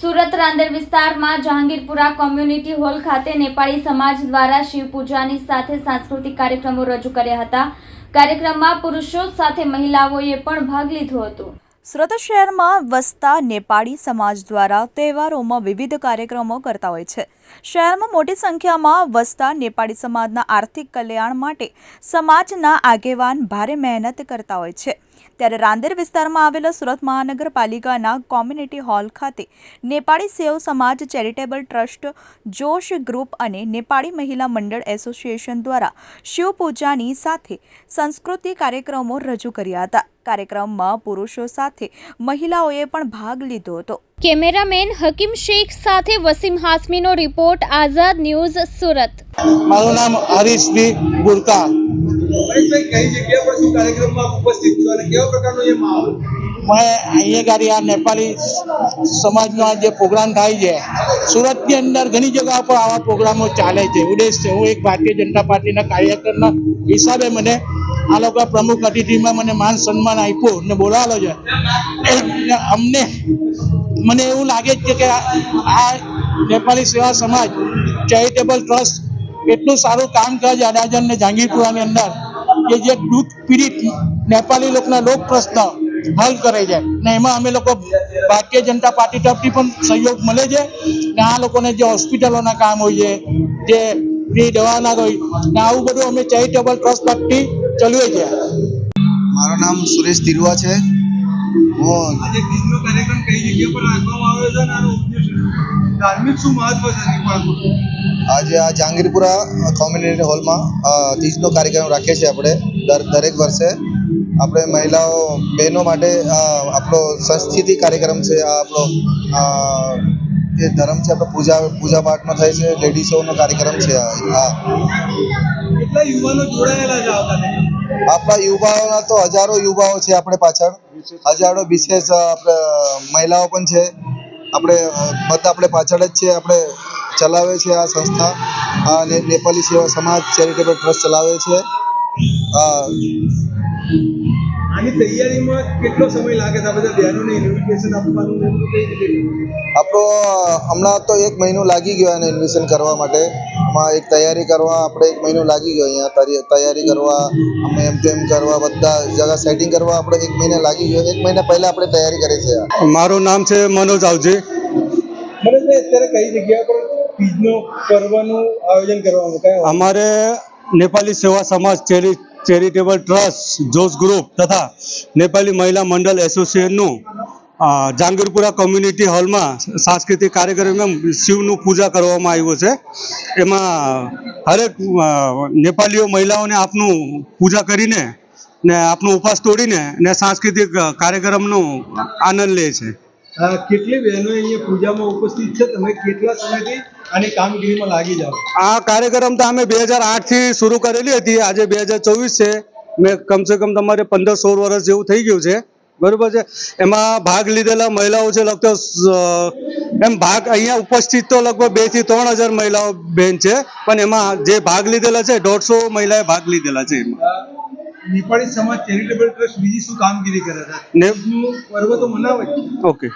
સુરત રાંદેર વિસ્તારમાં Jahangirpura community hall ખાતે નેપાળી સમાજ દ્વારા શિવ પૂજાની સાથે સાંસ્કૃતિક કાર્યક્રમો રજૂ કર્યા હતા. કાર્યક્રમમાં પુરુષો સાથે મહિલાઓએ પણ ભાગ લીધો હતો. સુરત શહેરમાં વસતા નેપાળી સમાજ દ્વારા તહેવારોમાં વિવિધ કાર્યક્રમો કરતા હોય છે. શહેરમાં મોટી સંખ્યામાં વસતા નેપાળી સમાજના આર્થિક કલ્યાણ માટે સમાજના આગેવાન ભારે મહેનત કરતા હોય છે. ત્યારે રાંદેર વિસ્તારમાં આવેલા સુરત મહાનગરપાલિકાના કોમ્યુનિટી હોલ ખાતે નેપાળી સેવ સમાજ ચેરિટેબલ ટ્રસ્ટ, જોશ ગ્રુપ અને નેપાળી મહિલા મંડળ એસોસિએશન દ્વારા શિવ પૂજાની સાથે સંસ્કૃતિ કાર્યક્રમો રજૂ કર્યા હતા. કાર્યક્રમમાં પુરુષો સાથે મહિલાઓએ પણ ભાગ લીધો હતો. કેમેરામેન હકીમ શેખ સાથે વસીમ હાસમીનો રિપોર્ટ આઝાદ ન્યૂઝ સુરત. મારું નામ હરીશભાઈ ગુરકા મહેશભાઈ કઈ જગ્યા પર શું કાર્યક્રમમાં આપ ઉપસ્થિત છો અને કેવા પ્રકારનો એ માહોલ મેં અહીંયા ગાડી આ નેપાળી સમાજનો આ જે પ્રોગ્રામ થાય છે સુરતની અંદર ઘણી જગ્યાઓ પર આવા પ્રોગ્રામો ચાલે છે. ઉદ્દેશ છે હું એક ભારતીય જનતા પાર્ટીના કાર્યકરના હિસાબે મને આ લોકો પ્રમુખ અતિથિમાં મને માન સન્માન આપ્યું ને બોલાવેલો છે. અમને, મને એવું લાગે છે કે આ નેપાળી સેવા સમાજ ચેરિટેબલ ટ્રસ્ટ એટલું સારું કામ કરે છે અડાજણ ને જાંગીરપુરાની અંદર કે જે દુઃખ પીડિત નેપાળી લોકોના લોક પ્રશ્ન હલ કરે છે. ને એમાં અમે લોકો ભારતીય જનતા પાર્ટી તરફથી પણ સહયોગ મળે છે ને આ લોકોને જે હોસ્પિટલોના કામ હોય છે, જે ફ્રી દવાના હોય, ને આવું બધું અમે ચેરિટેબલ ટ્રસ્ટ તરફથી ચલાવીએ ગયા મારું નામ સુરેશ તિરવા છે. હું આજે બીજનો કાર્યક્રમ કઈ જગ્યા પર રાખવામાં આવ્યો છે અને આનો ઉદ્દેશ ધાર્મિક શું મહત્વ છે આજે આ જહાંગીરપુરા કોમ્યુનિટી હોલમાં તીજનો કાર્યક્રમ રાખીએ છીએ આપણે દર દરેક વર્ષે. આપણે મહિલાઓ બહેનો માટે આપણો સંસ્કૃતિ કાર્યક્રમ છે આ આપણો જે ધર્મ છે આપણો પૂજા પૂજા પાઠનો થાય છે લેડીઝોનો કાર્યક્રમ છે આ. આ. કેટલા યુવાનો જોડાયેલા છે આવતા આપણા યુવાઓના તો હજારો યુવાઓ છે આપણે પાછળ. હજારો વિશેષ આપણે મહિલાઓ પણ છે. આપણે બધા આપણે પાછળ જ છે આપણે ચલાવે છે આ સંસ્થા. આ નેપાલી સેવા સમાજ ચેરિટેબલ ટ્રસ્ટ ચલાવે છે. આની તૈયારીમાં કેટલો સમય લાગે છે? બધા બહેનોને ઇન્વિટેશન આપવાનું? આપણો હમણાં તો એક મહિનો લાગી ગયો એને ઇન્વેસ્ટ કરવા માટે. આમાં એક તૈયારી કરવા આપણે એક મહિનો લાગી ગયો અહીંયા. તૈયારી- તૈયારી કરવા અમે એમ તેમ કરવા બધા જગા સેટિંગ કરવા આપણે એક મહિના લાગી ગયો. એક મહિના પહેલા આપણે તૈયારી કરી છે મારું નામ છે મનોજ આવજી. મનોજભાઈ અત્યારે કઈ જગ્યા પર બીજનો કરવાનું આયોજન કરવામાં અમારે નેપાલી સેવા સમાજ ચેરી ચેરિટેબલ ટ્રસ્ટ જોશ ગ્રુપ તથા નેપાલી મહિલા મંડળ એસોસિએશનનું જાંગીરપુરા કોમ્યુનિટી હોલમાં સાંસ્કૃતિક કાર્યક્રમમાં શિવનું પૂજા કરવામાં આવ્યું છે. એમાં હરેક નેપાલીઓ મહિલાઓને આપનું પૂજા કરીને ને આપનો ઉપવાસ તોડીને ને સાંસ્કૃતિક કાર્યક્રમનો આનંદ લે છે. કેટલી બહેનો અહીંયા પૂજામાં ઉપસ્થિત છે? તમે કેટલા સમયથી આની કામગીરીમાં લાગી જાઓ? આ કાર્યક્રમ તો અમે બે હજાર આઠથી શરૂ કરેલી હતી. આજે બે હજાર ચોવીસ છે. મેં કમસે કમ તમારે પંદર સોળ વર્ષ જેવું થઈ ગયું છે. બરોબર છે? એમાં ભાગ લીધેલા મહિલાઓ છે લગભગ એમ ભાગ અહીંયા ઉપસ્થિત તો લગભગ બેથી ત્રણ હજાર મહિલાઓ બેન છે પણ એમાં જે ભાગ લીધેલા છે દોઢસો મહિલાએ ભાગ લીધેલા છે એમાં. નેપાળી સમાજ ચેરિટેબલ ટ્રસ્ટ બીજી શું કામગીરી કરે છે? પર્વ તો મનાવે ઓકે.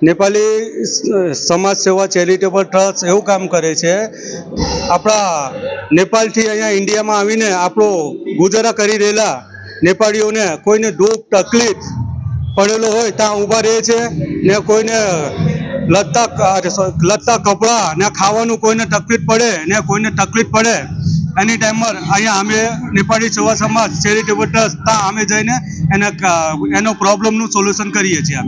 નેપાળી સમાજ સેવા ચેરિટેબલ ટ્રસ્ટ એવું કામ કરે છે આપણા નેપાળથી અહીંયા ઇન્ડિયામાં આવીને આપણો ગુજારા કરી રહેલા નેપાળીઓને કોઈને દુઃખ તકલીફ પડેલો હોય ત્યાં ઊભા રહે છે ને કોઈને લત્તા લત્તા કપડાં ને ખાવાનું કોઈને તકલીફ પડે ને કોઈને તકલીફ પડે. એની ટાઈમમાં અહીંયા અમે નેપાળી સેવા સમાજ ચેરિટેબલ ટ્રસ્ટ ત્યાં અમે જઈને એને એનો પ્રોબ્લેમનું સોલ્યુશન કરીએ છીએ અમે.